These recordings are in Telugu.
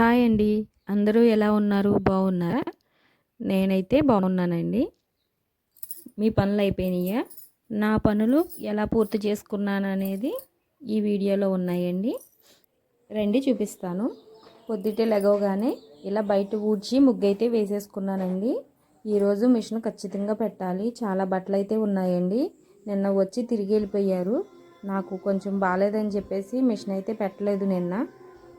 హాయ్ అండి. అందరూ ఎలా ఉన్నారు? బాగున్నారా? నేనైతే బాగున్నానండి. మీ పనులు అయిపోయినాయా? నా పనులు ఎలా పూర్తి చేసుకున్నాను అనేది ఈ వీడియోలో ఉన్నాయండి. రండి చూపిస్తాను. పొద్దుటే లెగవగానే ఇలా బయట ఊడ్చి ముగ్గు అయితే వేసేసుకున్నానండి. ఈరోజు మిషన్ ఖచ్చితంగా పెట్టాలి. చాలా బట్టలు అయితే ఉన్నాయండి. నిన్న వచ్చి తిరిగి వెళ్ళిపోయారు. నాకు కొంచెం బాగాలేదని చెప్పేసి మిషన్ అయితే పెట్టలేదు నిన్న.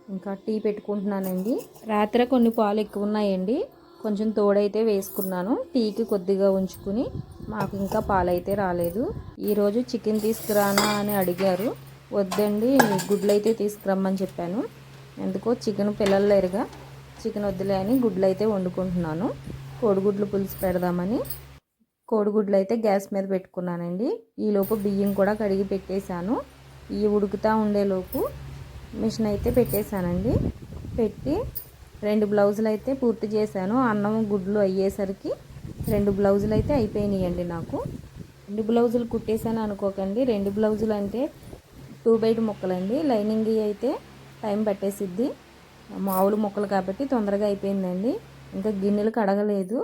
ఇంకా టీ పెట్టుకుంటున్నానండి. రాత్రి కొన్ని పాలు ఎక్కువ ఉన్నాయండి కొంచెం తోడైతే వేసుకున్నాను. టీకి కొద్దిగా ఉంచుకుని మాకు ఇంకా పాలైతే రాలేదు. ఈరోజు చికెన్ తీసుకురానా అని అడిగారు. వద్దండి గుడ్లు అయితే తీసుకురమ్మని చెప్పాను. ఎందుకో చికెన్ పిల్లలు లేరుగా. చికెన్ వద్దులే అని గుడ్లు అయితే వండుకుంటున్నాను. కోడిగుడ్లు పులుసు పెడదామని కోడిగుడ్లు అయితే గ్యాస్ మీద పెట్టుకున్నానండి. ఈలోపు బియ్యం కూడా కడిగి పెట్టేశాను. ఈ ఉడుకుతూ ఉండేలోపు మిషన్ అయితే పెట్టేశానండి. పెట్టి రెండు బ్లౌజులు అయితే పూర్తి చేశాను. అన్నం గుడ్లు అయ్యేసరికి రెండు బ్లౌజులు అయితే అయిపోయినాయండి నాకు. రెండు బ్లౌజులు కుట్టేశాను అనుకోకండి. రెండు బ్లౌజులు అంటే టూ బైట్ ముక్కలండి. లైనింగ్ అయితే టైం పట్టేసిద్ది. మామూలు ముక్కలు కాబట్టి తొందరగా అయిపోయిందండి. ఇంకా గిన్నెలు కడగలేదు.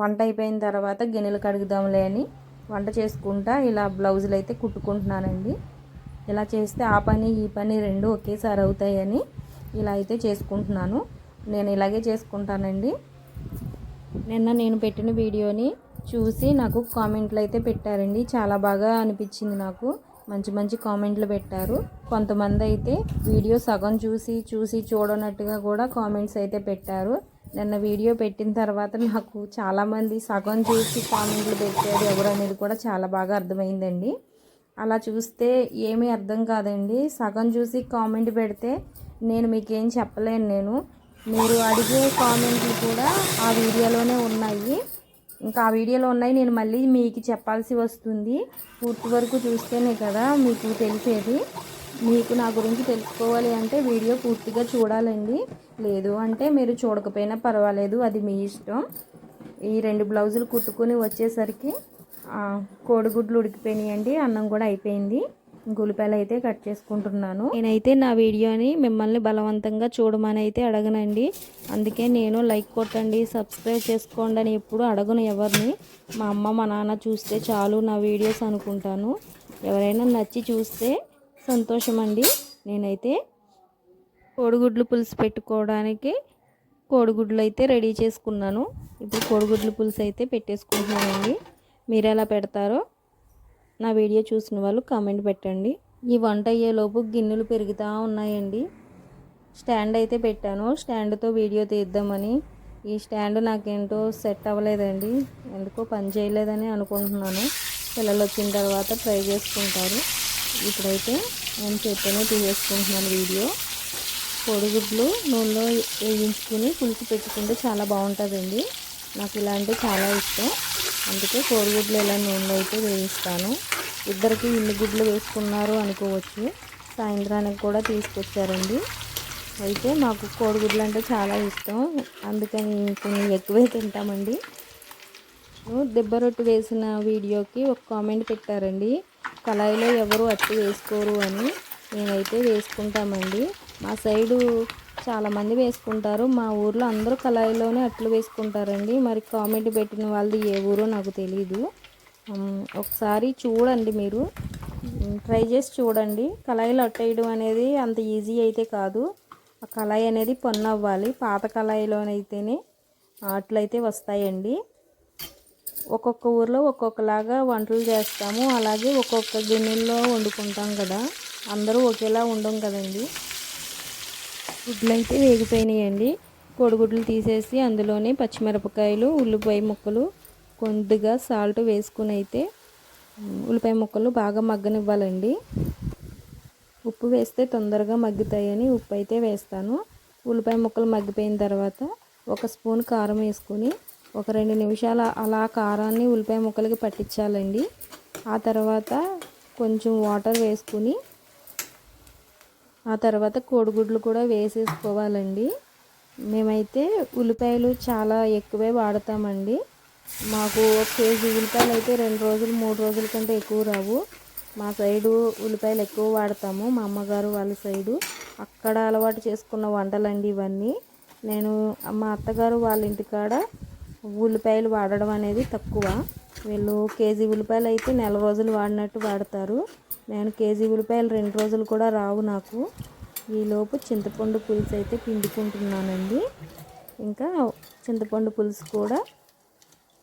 వంట అయిపోయిన తర్వాత గిన్నెలు కడుగుదాంలే అని వంట చేసుకుంటా ఇలా బ్లౌజులు అయితే కుట్టుకుంటున్నానండి. ఇలా చేస్తే ఆ పని ఈ పని రెండు ఒకేసారి అవుతాయని ఇలా అయితే చేసుకుంటున్నాను. నేను ఇలాగే చేసుకుంటానండి. నిన్న నేను పెట్టిన వీడియోని చూసి నాకు కామెంట్లు అయితే పెట్టారండి. చాలా బాగా అనిపించింది నాకు. మంచి మంచి కామెంట్లు పెట్టారు. కొంతమంది అయితే వీడియో సగం చూసి చూసి చూడనట్టుగా కూడా కామెంట్స్ అయితే పెట్టారు. నిన్న వీడియో పెట్టిన తర్వాత నాకు చాలామంది సగం చూసి కామెంట్లు పెట్టారు. ఎవరు అనేది కూడా చాలా బాగా అర్థమైందండి. అలా చూస్తే ఏమీ అర్థం కాదండి. సగం చూసి కామెంట్ పెడితే నేను మీకేం చెప్పలేను నేను. మీరు అడిగే కామెంట్లు కూడా ఆ వీడియోలోనే ఉన్నాయి. ఇంకా ఆ వీడియోలో ఉన్నాయి. నేను మళ్ళీ మీకు చెప్పాల్సి వస్తుంది. పూర్తి వరకు చూస్తేనే కదా మీకు తెలిసేది. మీకు నా గురించి తెలుసుకోవాలి అంటే వీడియో పూర్తిగా చూడాలండి. లేదు అంటే మీరు చూడకపోయినా పర్వాలేదు. అది మీ ఇష్టం. ఈ రెండు బ్లౌజులు కుట్టుకుని వచ్చేసరికి కోడిగుడ్లు ఉడికిపోయినాయండి. అన్నం కూడా అయిపోయింది. గులిపాయలు అయితే కట్ చేసుకుంటున్నాను. నేనైతే నా వీడియోని మిమ్మల్ని బలవంతంగా చూడమని అయితే అడగనండి. అందుకే నేను లైక్ కొట్టండి సబ్స్క్రైబ్ చేసుకోండి అని ఎప్పుడు అడగను ఎవరిని. మా అమ్మ మా నాన్న చూస్తే చాలు నా వీడియోస్ అనుకుంటాను. ఎవరైనా నచ్చి చూస్తే సంతోషం అండి నేనైతే కోడిగుడ్లు పులుసు పెట్టుకోవడానికి కోడిగుడ్లు అయితే రెడీ చేసుకున్నాను. ఇప్పుడు కోడిగుడ్లు పులుసు అయితే పెట్టేసుకుంటున్నానండి. మీరు ఎలా పెడతారో నా వీడియో చూసిన వాళ్ళు కామెంట్ పెట్టండి. ఈ వంట అయ్యేలోపు గిన్నెలు పెరుగుతూ ఉన్నాయండి. స్టాండ్ అయితే పెట్టాను. స్టాండ్తో వీడియో తీద్దామని. ఈ స్టాండ్ నాకేంటో సెట్ అవ్వలేదండి. ఎందుకో పని చేయలేదని అనుకుంటున్నాను. పిల్లలు వచ్చిన తర్వాత ట్రై చేసుకుంటారు. ఇప్పుడైతే నేను చేత్తోనే తీసేసుకుంటున్నాను వీడియో. పొడిగుడ్లు నూనెలో వేయించుకుని పులుసు పెట్టుకుంటే చాలా బాగుంటుందండి. నాకు ఇలాంటివి చాలా ఇష్టం. అందుకే కోడిగుడ్లు ఇలా నూనెలో అయితే వేయిస్తాను. ఇద్దరికి ఇన్ని గుడ్లు వేసుకున్నారు అనుకోవచ్చు. సాయంత్రానికి కూడా తీసుకొచ్చారండి. అయితే మాకు కోడిగుడ్లు అంటే చాలా ఇష్టం. అందుకని కొన్ని ఎక్కువే తింటామండి. దెబ్బ రొట్టు వేసిన వీడియోకి ఒక కామెంట్ పెట్టారండి. కళాయిలో ఎవరు అట్టు వేసుకోరు అని మేమైతే వేసుకుంటామండి. మా సైడు చాలామంది వేసుకుంటారు. మా ఊర్లో అందరూ కళాయిలోనే అట్లు వేసుకుంటారండి. మరి కామెంట్ పెట్టిన వాళ్ళది ఏ ఊరో నాకు తెలీదు. ఒకసారి చూడండి మీరు. ట్రై చేసి చూడండి. కళాయిలు అట్టేయడం అనేది అంత ఈజీ అయితే కాదు. ఆ కళాయి అనేది పన్ను అవ్వాలి. పాత కళాయిలోనైతేనే అట్లయితే వస్తాయండి. ఒక్కొక్క ఊర్లో ఒక్కొక్కలాగా వంటలు చేస్తాము. అలాగే ఒక్కొక్క గిన్నెల్లో వండుకుంటాం కదా. అందరూ ఒకేలా ఉండం కదండి. గుడ్లు అయితే వేగిపోయినాయండి. కోడిగుడ్లు తీసేసి అందులోనే పచ్చిమిరపకాయలు ఉల్లిపాయ ముక్కలు కొద్దిగా సాల్ట్ వేసుకుని అయితే ఉల్లిపాయ ముక్కలు బాగా మగ్గనివ్వాలండి. ఉప్పు వేస్తే తొందరగా మగ్గుతాయని ఉప్పు అయితే వేస్తాను. ఉల్లిపాయ ముక్కలు మగ్గిపోయిన తర్వాత ఒక స్పూన్ కారం వేసుకొని ఒక రెండు నిమిషాలు అలా కారాన్ని ఉల్లిపాయ ముక్కలకి పట్టించాలండి. ఆ తర్వాత కొంచెం వాటర్ వేసుకుని ఆ తర్వాత కోడిగుడ్లు కూడా వేసేసుకోవాలండి. మేమైతే ఉల్లిపాయలు చాలా ఎక్కువే వాడతామండి. మాకు ఒక కేజీ ఉల్లిపాయలు అయితే రెండు రోజులు మూడు రోజుల కంటే ఎక్కువ రావు. మా సైడు ఉల్లిపాయలు ఎక్కువ వాడతాము మా అమ్మగారు వాళ్ళ సైడు. అక్కడ అలవాటు చేసుకున్న వంటలండి ఇవన్నీ. నేను మా అత్తగారు వాళ్ళ ఇంటికాడ ఉల్లిపాయలు వాడడం అనేది తక్కువ. వీళ్ళు కేజీ ఉల్లిపాయలు అయితే నెల రోజులు వాడినట్టు వాడతారు. నేను కేజీ ఉల్లిపాయలు రెండు రోజులు కూడా రావు నాకు. ఈలోపు చింతపండు పులుసు అయితే పిండుకుంటున్నానండి. ఇంకా చింతపండు పులుసు కూడా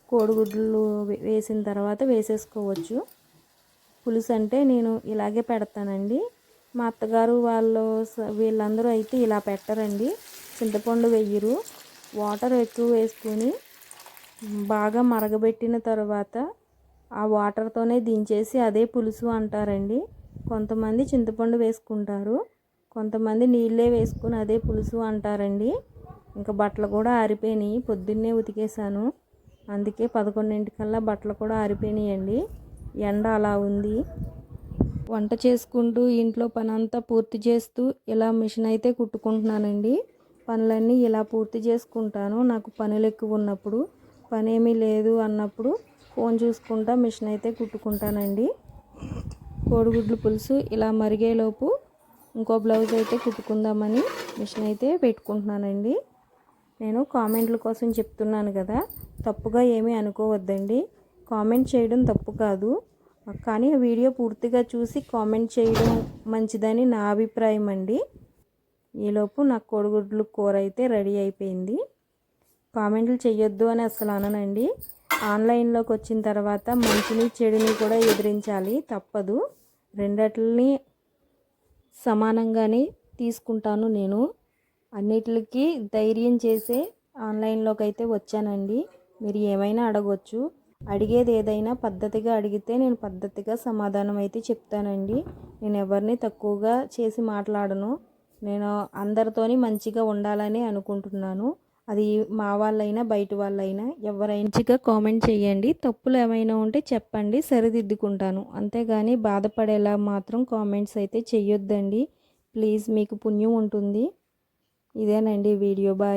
కోడిగుడ్లు వేసిన తర్వాత వేసేసుకోవచ్చు. పులుసు అంటే నేను ఇలాగే పెడతానండి. మా అత్తగారు వాళ్ళు వీళ్ళందరూ అయితే ఇలా పెట్టరండి. చింతపండు వెయ్యరు వాటర్ ఎక్కువ వేసుకొని బాగా మరగబెట్టిన తర్వాత ఆ వాటర్తోనే దించేసి అదే పులుసు అంటారండి. కొంతమంది చింతపండు వేసుకుంటారు. కొంతమంది నీళ్ళే వేసుకుని అదే పులుసు అంటారండి. ఇంకా బట్టలు కూడా ఆరిపోయినాయి. పొద్దున్నే ఉతికేసాను అందుకే పదకొండింటికల్లా బట్టలు కూడా ఆరిపోయినాయండి. ఎండ అలా ఉంది. వంట చేసుకుంటూ ఇంట్లో పని అంతా పూర్తి చేస్తూ ఇలా మిషన్ అయితే కుట్టుకుంటున్నానండి. పనులన్నీ ఇలా పూర్తి చేసుకుంటాను. నాకు పనులు ఎక్కువ ఉన్నప్పుడు పని ఏమీ లేదు అన్నప్పుడు ఫోన్ చూసుకుంటా మిషన్ అయితే కుట్టుకుంటానండి. కోడిగుడ్లు పులుసు ఇలా మరిగేలోపు ఇంకో బ్లౌజ్ అయితే కుట్టుకుందామని మిషన్ అయితే పెట్టుకుంటున్నానండి. నేను కామెంట్ల కోసం చెప్తున్నాను కదా తప్పుగా ఏమీ అనుకోవద్దండి. కామెంట్ చేయడం తప్పు కాదు. కానీ వీడియో పూర్తిగా చూసి కామెంట్ చేయడం మంచిదని నా అభిప్రాయం అండి ఈలోపు నాకు కోడిగుడ్లు కూర అయితే రెడీ అయిపోయింది. కామెంట్లు చేయొద్దు అని అసలు అననండి. ఆన్లైన్లోకి వచ్చిన తర్వాత మంచిని చెడుని కూడా ఎదిరించాలి. తప్పదు. రెండట్లని సమానంగానే తీసుకుంటాను నేను. అన్నిటికీ ధైర్యం చేసే ఆన్లైన్లోకి అయితే వచ్చానండి. మీరు ఏమైనా అడగవచ్చు అడిగేది ఏదైనా పద్ధతిగా అడిగితే నేను పద్ధతిగా సమాధానం అయితే చెప్తానండి. నేను ఎవరిని తక్కువగా చేసి మాట్లాడను. నేను అందరితోని మంచిగా ఉండాలని అనుకుంటున్నాను. అది మా వాళ్ళైనా బయట వాళ్ళైనా ఎవరైనా మంచిగా కామెంట్ చేయండి. తప్పులు ఏమైనా ఉంటే చెప్పండి సరిదిద్దుకుంటాను. అంతేగాని బాధపడేలా మాత్రం కామెంట్స్ అయితే చెయ్యొద్దండి. ప్లీజ్ మీకు పుణ్యం ఉంటుంది. ఇదేనండి వీడియో. బాయ్.